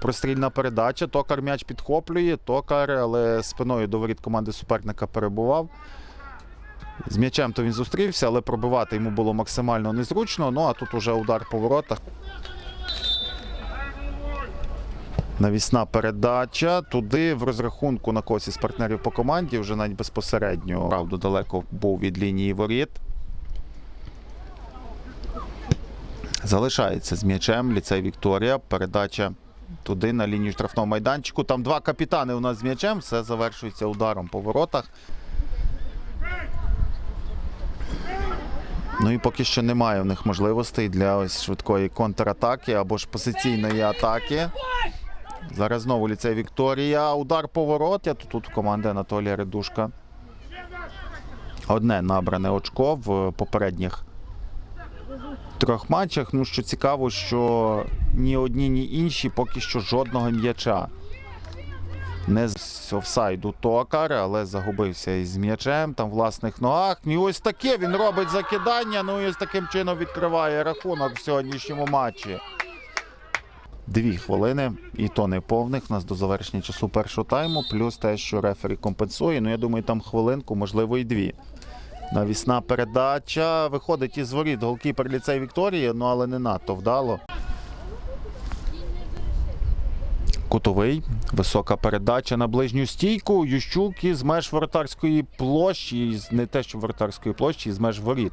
прострільна передача. Токар м'яч підхоплює. Токар, але спиною до воріт команди суперника перебував. З м'ячем то він зустрівся, але пробивати йому було максимально незручно. Ну а тут уже удар по воротах. Навісна передача. Туди в розрахунку на когось із партнерів по команді вже навіть безпосередньо. Правда, далеко був від лінії воріт. Залишається з м'ячем ліцей Вікторія. Передача туди на лінію штрафного майданчику. Там два капітани у нас з м'ячем. Все завершується ударом по воротах. Ну і поки що немає в них можливостей для ось швидкої контратаки або ж позиційної атаки. Зараз знову ліцей Вікторія. Удар по ворот. Тут у команди Анатолія Редушка. Одне набране очко в попередніх трьох матчах. Ну, що цікаво, що ні одні, ні інші поки що жодного м'яча. Не з офсайду токар, але загубився із м'ячем там власних ногах. І ось таке він робить закидання. Ну і ось таким чином відкриває рахунок в сьогоднішньому матчі. Дві хвилини, і то не повних. У нас до завершення часу першого тайму, плюс те, що рефері компенсує. Ну, я думаю, там хвилинку, можливо, і дві. Навісна передача. Виходить із воріт голкіпер ліцей Вікторії, ну але не надто вдало. Кутовий, висока передача на ближню стійку. Ющук із меж воротарської площі, не те, що воротарської площі, із меж воріт.